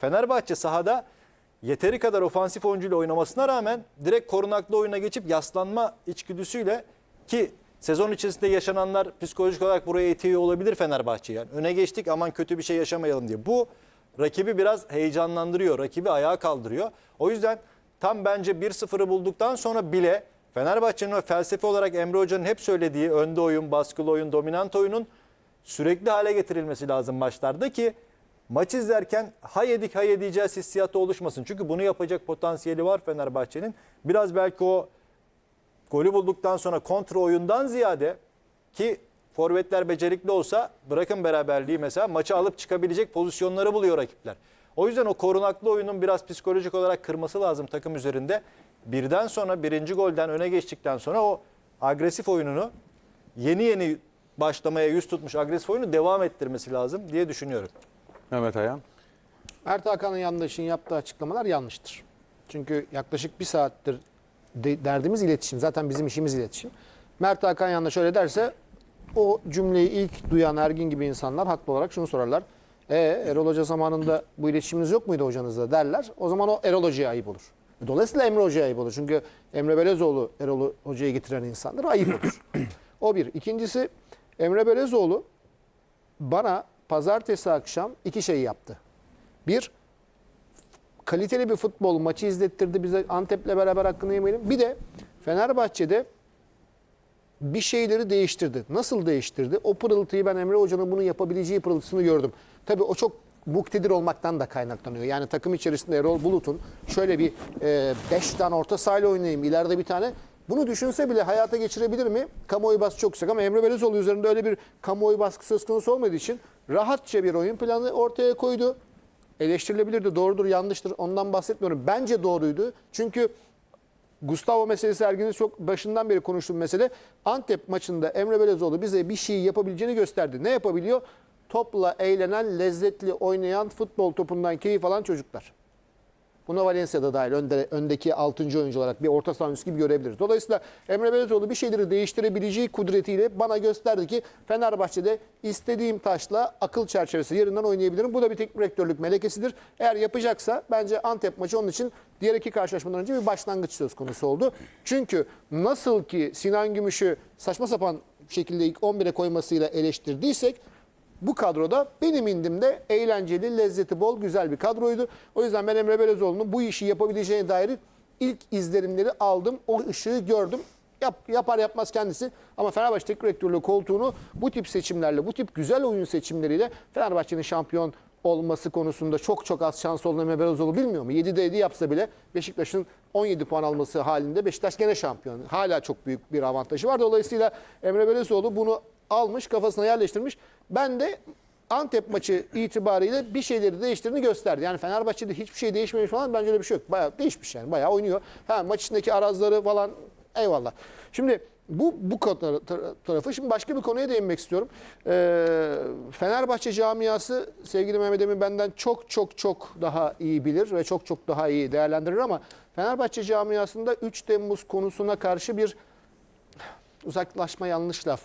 Fenerbahçe sahada yeteri kadar ofansif oyuncuyla oynamasına rağmen direkt korunaklı oyuna geçip yaslanma içgüdüsüyle ki sezon içerisinde yaşananlar psikolojik olarak buraya itiyor olabilir Fenerbahçe. Yani öne geçtik aman kötü bir şey yaşamayalım diye. Bu rakibi biraz heyecanlandırıyor. Rakibi ayağa kaldırıyor. O yüzden tam bence 1-0'ı bulduktan sonra bile Fenerbahçe'nin o felsefe olarak Emre Hoca'nın hep söylediği önde oyun, baskılı oyun, dominant oyunun sürekli hale getirilmesi lazım maçlarda ki maç izlerken ha yedik ha yedeceğiz hissiyatı oluşmasın. Çünkü bunu yapacak potansiyeli var Fenerbahçe'nin. Biraz belki o golü bulduktan sonra kontra oyundan ziyade ki forvetler becerikli olsa bırakın beraberliği mesela maçı alıp çıkabilecek pozisyonları buluyor rakipler. O yüzden o korunaklı oyunun biraz psikolojik olarak kırması lazım takım üzerinde. Birden sonra birinci golden öne geçtikten sonra o agresif oyununu yeni yeni başlamaya yüz tutmuş agresif oyunu devam ettirmesi lazım diye düşünüyorum. Mehmet Ayan. Mert Hakan'ın yandaşın yaptığı açıklamalar yanlıştır. Çünkü yaklaşık bir saattir de- derdimiz iletişim. Zaten bizim işimiz iletişim. Mert Hakan yandaş öyle derse o cümleyi ilk duyan Ergin gibi insanlar haklı olarak şunu sorarlar. E Erol Hoca zamanında bu iletişiminiz yok muydu hocanızla derler. O zaman o Erol Hoca'ya ayıp olur. Dolayısıyla Emre Hoca'ya ayıp olur. Çünkü Emre Belezoğlu Erol Hoca'ya getiren insandır. Ayıp olur. o bir. İkincisi Emre Belezoğlu bana pazartesi akşam iki şey yaptı. Bir, kaliteli bir futbol maçı izlettirdi bize Antep'le beraber hakkını yemeyelim. Bir de Fenerbahçe'de bir şeyleri değiştirdi. Nasıl değiştirdi? O pırıltıyı ben Emre Hoca'nın bunu yapabileceği pırıltısını gördüm. Tabii o çok muktedir olmaktan da kaynaklanıyor. Yani takım içerisinde Erol Bulut'un şöyle bir 5 tane orta sahayla oynayayım, ileride bir tane bunu düşünse bile hayata geçirebilir mi? Kamuoyu baskısı çok yüksek ama Emre Belezoğlu üzerinde öyle bir kamuoyu baskısı söz konusu olmadığı için rahatça bir oyun planı ortaya koydu. Eleştirilebilirdi, doğrudur, yanlıştır ondan bahsetmiyorum. Bence doğruydu. Çünkü Gustavo meselesi Ergin'in çok başından beri konuştuğum mesele. Antep maçında Emre Belezoğlu bize bir şey yapabileceğini gösterdi. Ne yapabiliyor? Topla eğlenen, lezzetli oynayan, futbol topundan keyif alan çocuklar. Buna Valencia'da dahil önde, öndeki 6. oyuncu olarak bir orta saha gibi görebiliriz. Dolayısıyla Emre Belezoğlu bir şeyleri değiştirebileceği kudretiyle bana gösterdi ki Fenerbahçe'de istediğim taşla akıl çerçevesi yerinden oynayabilirim. Bu da bir teknik direktörlük melekesidir. Eğer yapacaksa bence Antep maçı onun için diğer iki karşılaşmadan önce bir başlangıç söz konusu oldu. Çünkü nasıl ki Sinan Gümüş'ü saçma sapan şekilde ilk 11'e koymasıyla eleştirdiysek bu kadroda benim indimde eğlenceli, lezzeti bol, güzel bir kadroydu. O yüzden ben Emre Belezoğlu'nun bu işi yapabileceğine dair ilk izlenimleri aldım. O ışığı gördüm. Yap, yapar yapmaz kendisi. Ama Fenerbahçe teknik direktörlüğü koltuğunu bu tip seçimlerle, bu tip güzel oyun seçimleriyle Fenerbahçe'nin şampiyon olması konusunda çok çok az şans olduğunu Emre Belezoğlu bilmiyor mu? 7'de 7 yapsa bile Beşiktaş'ın 17 puan alması halinde Beşiktaş gene şampiyon. Hala çok büyük bir avantajı var. Dolayısıyla Emre Belezoğlu bunu almış, kafasına yerleştirmiş. Ben de Antep maçı itibariyle bir şeyleri değiştirdiğini gösterdi. Yani Fenerbahçe'de hiçbir şey değişmemiş falan bence öyle bir şey yok. Bayağı değişmiş yani. Bayağı oynuyor. Ha maç içindeki arazları falan eyvallah. Şimdi bu bu tar- tar- tarafı. Şimdi başka bir konuya değinmek istiyorum. Ee, Fenerbahçe camiası sevgili Mehmet Emin benden çok çok çok daha iyi bilir ve çok çok daha iyi değerlendirir ama Fenerbahçe camiasında 3 Temmuz konusuna karşı bir uzaklaşma yanlış laf.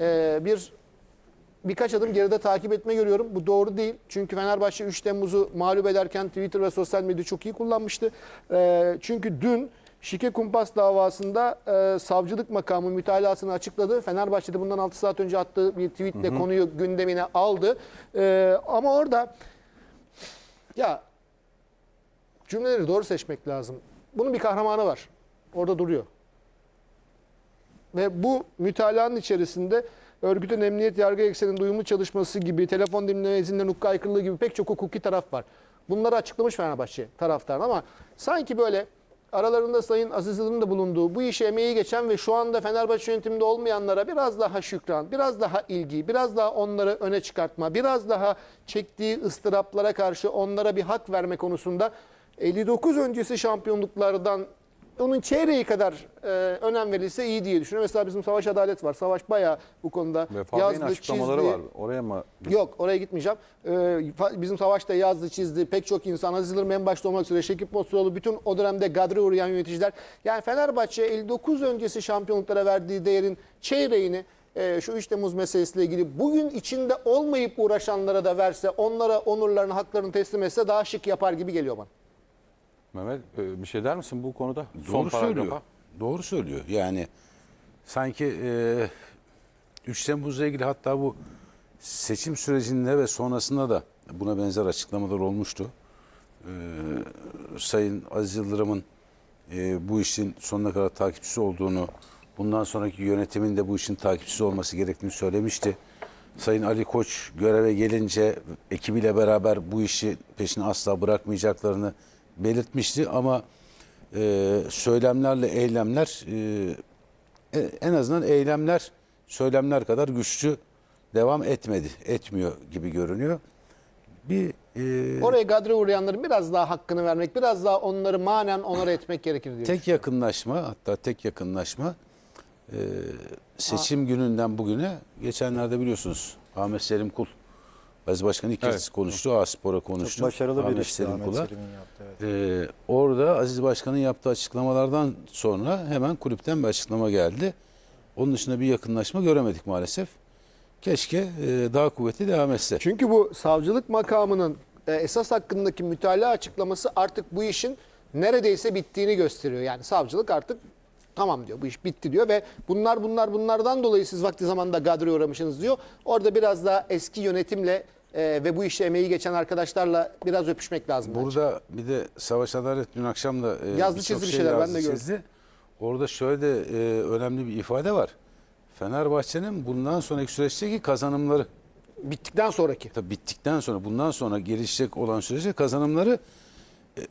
Ee, bir birkaç adım geride takip etme görüyorum. Bu doğru değil. Çünkü Fenerbahçe 3 Temmuz'u mağlup ederken Twitter ve sosyal medya çok iyi kullanmıştı. Ee, çünkü dün Şike Kumpas davasında e, savcılık makamı mütalasını açıkladı. Fenerbahçe'de bundan 6 saat önce attığı bir tweetle konuyu gündemine aldı. Ee, ama orada ya cümleleri doğru seçmek lazım. Bunun bir kahramanı var. Orada duruyor. Ve bu mütalaanın içerisinde örgütün emniyet yargı ekseninde uyumlu çalışması gibi, telefon dinleme izinlerinin hukuka aykırılığı gibi pek çok hukuki taraf var. Bunları açıklamış Fenerbahçe taraftarı ama sanki böyle aralarında Sayın Aziz Yıldırım'ın da bulunduğu bu işe emeği geçen ve şu anda Fenerbahçe yönetiminde olmayanlara biraz daha şükran, biraz daha ilgi, biraz daha onları öne çıkartma, biraz daha çektiği ıstıraplara karşı onlara bir hak verme konusunda 59 öncesi şampiyonluklardan onun çeyreği kadar e, önem verilse iyi diye düşünüyorum. Mesela bizim Savaş Adalet var. Savaş bayağı bu konuda Vefa yazdı, açıklamaları çizdi. var. Oraya mı? Yok oraya gitmeyeceğim. Fa- bizim Savaş da yazdı, çizdi. Pek çok insan, Aziz Yıldırım en başta olmak üzere, Şekip Mosturoğlu, bütün o dönemde gadre uğrayan yöneticiler. Yani Fenerbahçe 59 öncesi şampiyonluklara verdiği değerin çeyreğini e, şu 3 Temmuz meselesiyle ilgili bugün içinde olmayıp uğraşanlara da verse, onlara onurlarını, haklarını teslim etse daha şık yapar gibi geliyor bana. Mehmet e, bir şey der misin bu konuda? Doğru paragrafa. söylüyor. Doğru söylüyor. Yani sanki e, 3 Temmuz'la ilgili hatta bu seçim sürecinde ve sonrasında da buna benzer açıklamalar olmuştu. E, Sayın Aziz Yıldırım'ın e, bu işin sonuna kadar takipçisi olduğunu, bundan sonraki yönetimin de bu işin takipçisi olması gerektiğini söylemişti. Sayın Ali Koç göreve gelince ekibiyle beraber bu işi peşini asla bırakmayacaklarını belirtmişti ama e, söylemlerle eylemler e, e, en azından eylemler söylemler kadar güçlü devam etmedi, etmiyor gibi görünüyor. Bir e, Oraya gadre uğrayanların biraz daha hakkını vermek, biraz daha onları manen onore etmek gerekir diyor. tek yakınlaşma hatta tek yakınlaşma e, seçim gününden bugüne geçenlerde biliyorsunuz Ahmet Selim Kul Aziz Başkan ilk kez Evet. konuştu. A-Spor'a konuştu. Çok başarılı bir Ahmet işti Selim Ahmet. Selim'in yaptığı. evet. Ee, orada Aziz Başkan'ın yaptığı açıklamalardan sonra hemen kulüpten bir açıklama geldi. Onun dışında bir yakınlaşma göremedik maalesef. Keşke e, daha kuvvetli devam etse. Çünkü bu savcılık makamının e, esas hakkındaki mütalaa açıklaması artık bu işin neredeyse bittiğini gösteriyor. Yani savcılık artık tamam diyor bu iş bitti diyor ve bunlar bunlar bunlardan dolayı siz vakti zamanında gadre uğramışsınız diyor. Orada biraz daha eski yönetimle e, ve bu işe emeği geçen arkadaşlarla biraz öpüşmek lazım. bence. Burada bir de Savaş Adalet dün akşam da e, Yazdı, çizdi bir şey şeyler, ben de gördüm. çizdi. Orada şöyle de e, önemli bir ifade var. Fenerbahçe'nin bundan sonraki süreçteki kazanımları Bittikten sonraki. Tabii bittikten sonra bundan sonra gelişecek olan süreçte kazanımları e,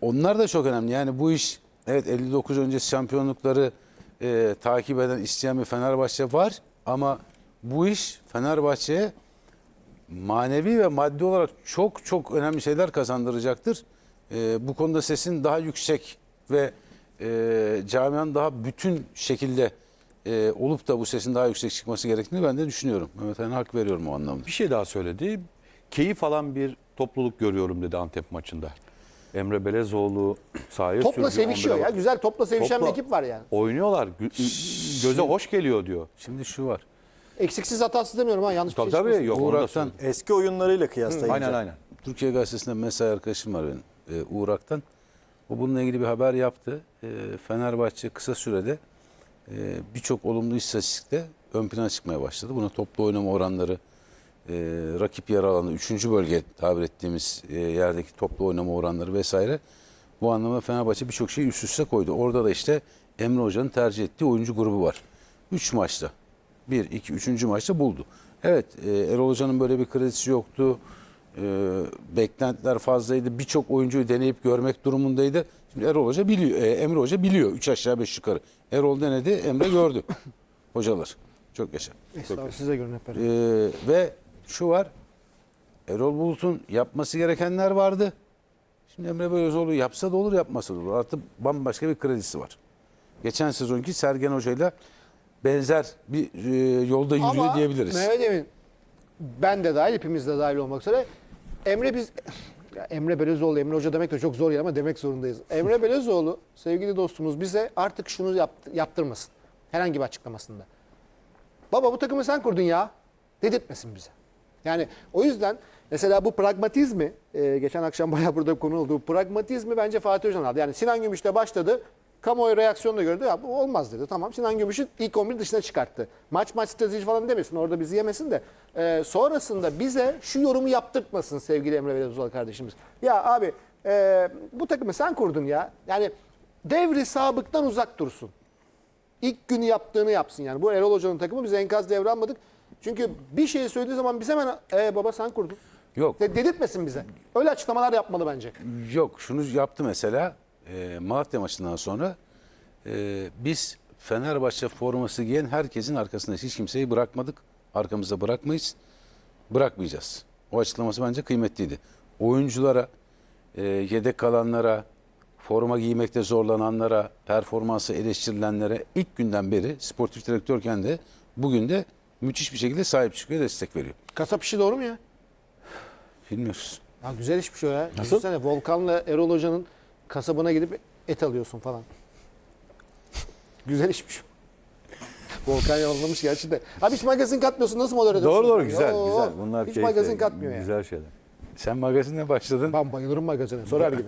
onlar da çok önemli. Yani bu iş evet 59 öncesi şampiyonlukları e, takip eden isteyen bir Fenerbahçe var ama bu iş Fenerbahçe'ye manevi ve maddi olarak çok çok önemli şeyler kazandıracaktır. E, bu konuda sesin daha yüksek ve e, camianın daha bütün şekilde e, olup da bu sesin daha yüksek çıkması gerektiğini ben de düşünüyorum. Mehmet Ayhan'a hak veriyorum o anlamda. Bir şey daha söyledi. Keyif alan bir topluluk görüyorum dedi Antep maçında. Emre Belezoğlu sahaya Topla sürdü, sevişiyor 11'e ya. Güzel topla sevişen Topla bir ekip var yani. Oynuyorlar. Gö- Göze hoş geliyor diyor. Şimdi şu var. Eksiksiz hatasız demiyorum ha yanlış bir Tabii şey tabii yok onu da Uğrak'tan söyleyeyim. Eski oyunlarıyla kıyaslayınca. Aynen aynen. Türkiye Gazetesi'nde mesai arkadaşım var benim e, Uğrak'tan. O bununla ilgili bir haber yaptı. E, Fenerbahçe kısa sürede e, birçok olumlu istatistikte ön plana çıkmaya başladı. Buna toplu oynama oranları, e, rakip yer alanı, 3. bölge tabir ettiğimiz e, yerdeki toplu oynama oranları vesaire. Bu anlamda Fenerbahçe birçok şeyi üst üste koydu. Orada da işte Emre Hoca'nın tercih ettiği oyuncu grubu var. 3 maçta. 1, 2, 3. maçta buldu. Evet e, Erol Hoca'nın böyle bir kredisi yoktu. E, beklentiler fazlaydı. Birçok oyuncuyu deneyip görmek durumundaydı. Şimdi Erol Hoca biliyor, e, Emre Hoca biliyor. 3 aşağı 5 yukarı. Erol denedi, Emre gördü. Hocalar. Çok yaşa. Estağfurullah, size görün hep beraber. Ee, ve şu var. Erol Bulut'un yapması gerekenler vardı. Şimdi Emre Belözoğlu yapsa da olur yapmasa da olur. Artık bambaşka bir kredisi var. Geçen sezonki Sergen Hoca'yla benzer bir e, yolda yürüyor Ama diyebiliriz. Mehmet Emin ben de dahil hepimiz de dahil olmak üzere Emre biz ya Emre Belözoğlu, Emre Hoca demek de çok zor yer ama demek zorundayız. Emre Belözoğlu sevgili dostumuz bize artık şunu yapt- yaptırmasın. Herhangi bir açıklamasında. Baba bu takımı sen kurdun ya. Dedirtmesin bize. Yani o yüzden mesela bu pragmatizmi e, geçen akşam bayağı burada konu oldu. Bu pragmatizmi bence Fatih Hoca'nın aldı. Yani Sinan Gümüş'te başladı. Kamuoyu reaksiyonu da gördü. Ya bu olmaz dedi. Tamam Sinan Gümüş'ü ilk 11 dışına çıkarttı. Maç maç strateji falan demesin. Orada bizi yemesin de. e, sonrasında bize şu yorumu yaptırtmasın sevgili Emre Belözoğlu kardeşimiz. Ya abi e, bu takımı sen kurdun ya. Yani devri sabıktan uzak dursun. İlk günü yaptığını yapsın yani. Bu Erol Hoca'nın takımı biz enkaz devralmadık. Çünkü bir şey söylediği zaman biz hemen e, baba sen kurdun. Yok. De, dedirtmesin bize. Öyle açıklamalar yapmalı bence. Yok şunu yaptı mesela e, Malatya maçından sonra e, biz Fenerbahçe forması giyen herkesin arkasında hiç kimseyi bırakmadık. Arkamızda bırakmayız. Bırakmayacağız. O açıklaması bence kıymetliydi. Oyunculara, e, yedek kalanlara, forma giymekte zorlananlara, performansı eleştirilenlere ilk günden beri sportif direktörken de bugün de müthiş bir şekilde sahip çıkıyor, destek veriyor. Kasap işi doğru mu ya? Bilmiyoruz. Ya güzel işmiş o ya. Düşünsene Volkan'la Erol Hoca'nın kasabına gidip et alıyorsun falan. Güzel işmiş. Volkan yollamış gerçi de. Abi hiç magazin katmıyorsun nasıl moderatör? Doğru doğru güzel Oo, güzel. Bunlar Hiç keyifli, magazin katmıyor yani. Güzel şeyler. Sen magazinle başladın. Ben bayılırım magazine. Sorar gibi.